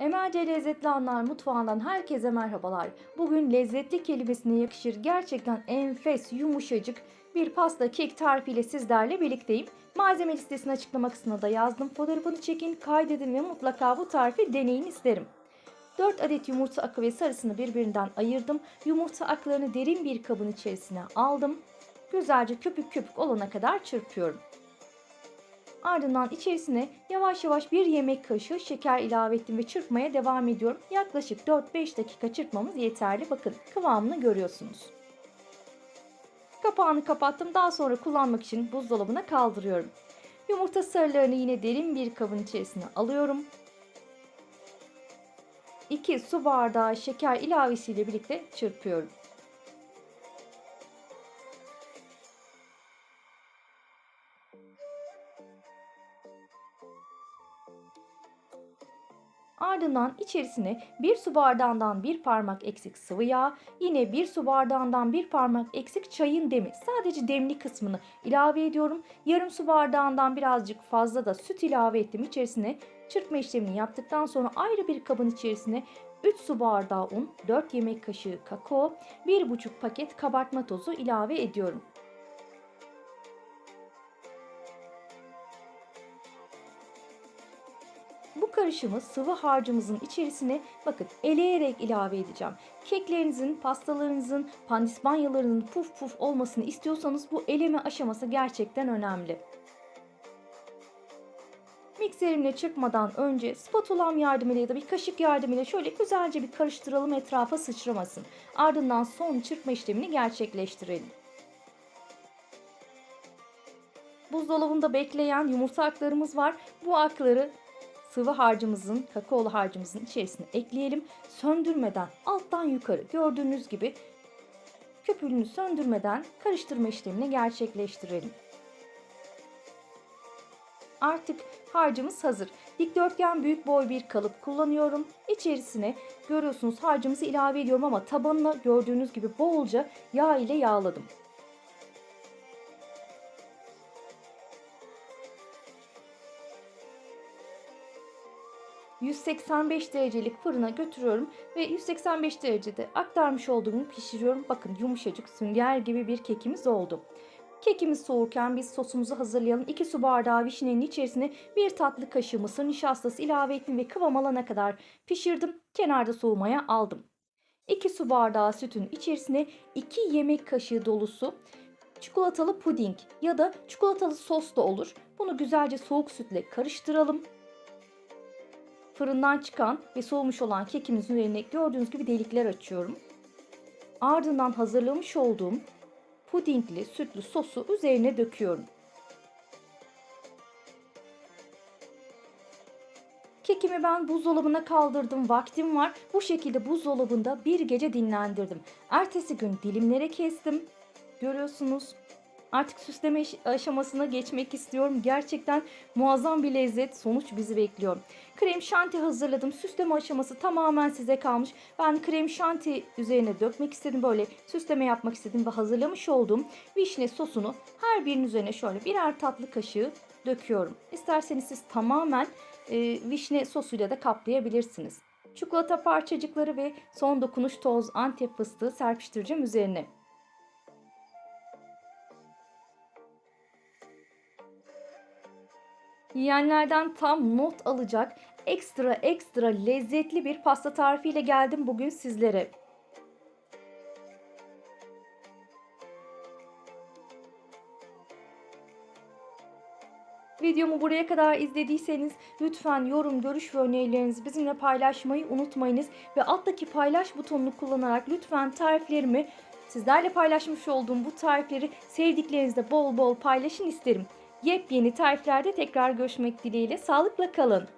Emelce Lezzetli Anlar Mutfağı'ndan herkese merhabalar. Bugün lezzetli kelimesine yakışır gerçekten enfes, yumuşacık bir pasta kek tarifiyle sizlerle birlikteyim. Malzeme listesini açıklama kısmına da yazdım. Fotoğrafını çekin, kaydedin ve mutlaka bu tarifi deneyin isterim. 4 adet yumurta akı ve sarısını birbirinden ayırdım. Yumurta aklarını derin bir kabın içerisine aldım. Güzelce köpük köpük olana kadar çırpıyorum. Ardından içerisine yavaş yavaş bir yemek kaşığı şeker ilave ettim ve çırpmaya devam ediyorum. Yaklaşık 4-5 dakika çırpmamız yeterli. Bakın kıvamını görüyorsunuz. Kapağını kapattım. Daha sonra kullanmak için buzdolabına kaldırıyorum. Yumurta sarılarını yine derin bir kabın içerisine alıyorum. 2 su bardağı şeker ilavesiyle birlikte çırpıyorum. Ardından içerisine bir su bardağından bir parmak eksik sıvı yağ, yine bir su bardağından bir parmak eksik çayın demi. Sadece demli kısmını ilave ediyorum. Yarım su bardağından birazcık fazla da süt ilave ettim içerisine. Çırpma işlemini yaptıktan sonra ayrı bir kabın içerisine 3 su bardağı un, 4 yemek kaşığı kakao, 1,5 paket kabartma tozu ilave ediyorum. Bu karışımı sıvı harcımızın içerisine bakın eleyerek ilave edeceğim. Keklerinizin, pastalarınızın, pandispanyalarının puf puf olmasını istiyorsanız bu eleme aşaması gerçekten önemli. Mikserimle çırpmadan önce spatulam yardımıyla ya da bir kaşık yardımıyla şöyle güzelce bir karıştıralım etrafa sıçramasın. Ardından son çırpma işlemini gerçekleştirelim. Buzdolabında bekleyen yumurta aklarımız var. Bu akları sıvı harcımızın, kakaolu harcımızın içerisine ekleyelim. Söndürmeden alttan yukarı gördüğünüz gibi köpüğünü söndürmeden karıştırma işlemini gerçekleştirelim. Artık harcımız hazır. Dikdörtgen büyük boy bir kalıp kullanıyorum. İçerisine görüyorsunuz harcımızı ilave ediyorum ama tabanına gördüğünüz gibi bolca yağ ile yağladım. 185 derecelik fırına götürüyorum ve 185 derecede aktarmış olduğumu pişiriyorum. Bakın yumuşacık sünger gibi bir kekimiz oldu. Kekimiz soğurken biz sosumuzu hazırlayalım. 2 su bardağı vişnenin içerisine 1 tatlı kaşığı mısır nişastası ilave ettim ve kıvam alana kadar pişirdim. Kenarda soğumaya aldım. 2 su bardağı sütün içerisine 2 yemek kaşığı dolusu çikolatalı puding ya da çikolatalı sos da olur. Bunu güzelce soğuk sütle karıştıralım fırından çıkan ve soğumuş olan kekimizin üzerine gördüğünüz gibi delikler açıyorum. Ardından hazırlamış olduğum pudingli sütlü sosu üzerine döküyorum. Kekimi ben buzdolabına kaldırdım. Vaktim var. Bu şekilde buzdolabında bir gece dinlendirdim. Ertesi gün dilimlere kestim. Görüyorsunuz. Artık süsleme aşamasına geçmek istiyorum. Gerçekten muazzam bir lezzet sonuç bizi bekliyor. Krem şanti hazırladım. Süsleme aşaması tamamen size kalmış. Ben krem şanti üzerine dökmek istedim. Böyle süsleme yapmak istedim ve hazırlamış olduğum vişne sosunu her birinin üzerine şöyle birer tatlı kaşığı döküyorum. İsterseniz siz tamamen e, vişne sosuyla da kaplayabilirsiniz. Çikolata parçacıkları ve son dokunuş toz antep fıstığı serpiştireceğim üzerine. Yiyenlerden tam not alacak ekstra ekstra lezzetli bir pasta tarifiyle geldim bugün sizlere. Videomu buraya kadar izlediyseniz lütfen yorum, görüş ve önerilerinizi bizimle paylaşmayı unutmayınız. Ve alttaki paylaş butonunu kullanarak lütfen tariflerimi, sizlerle paylaşmış olduğum bu tarifleri sevdiklerinizle bol bol paylaşın isterim. Yepyeni tariflerde tekrar görüşmek dileğiyle. Sağlıkla kalın.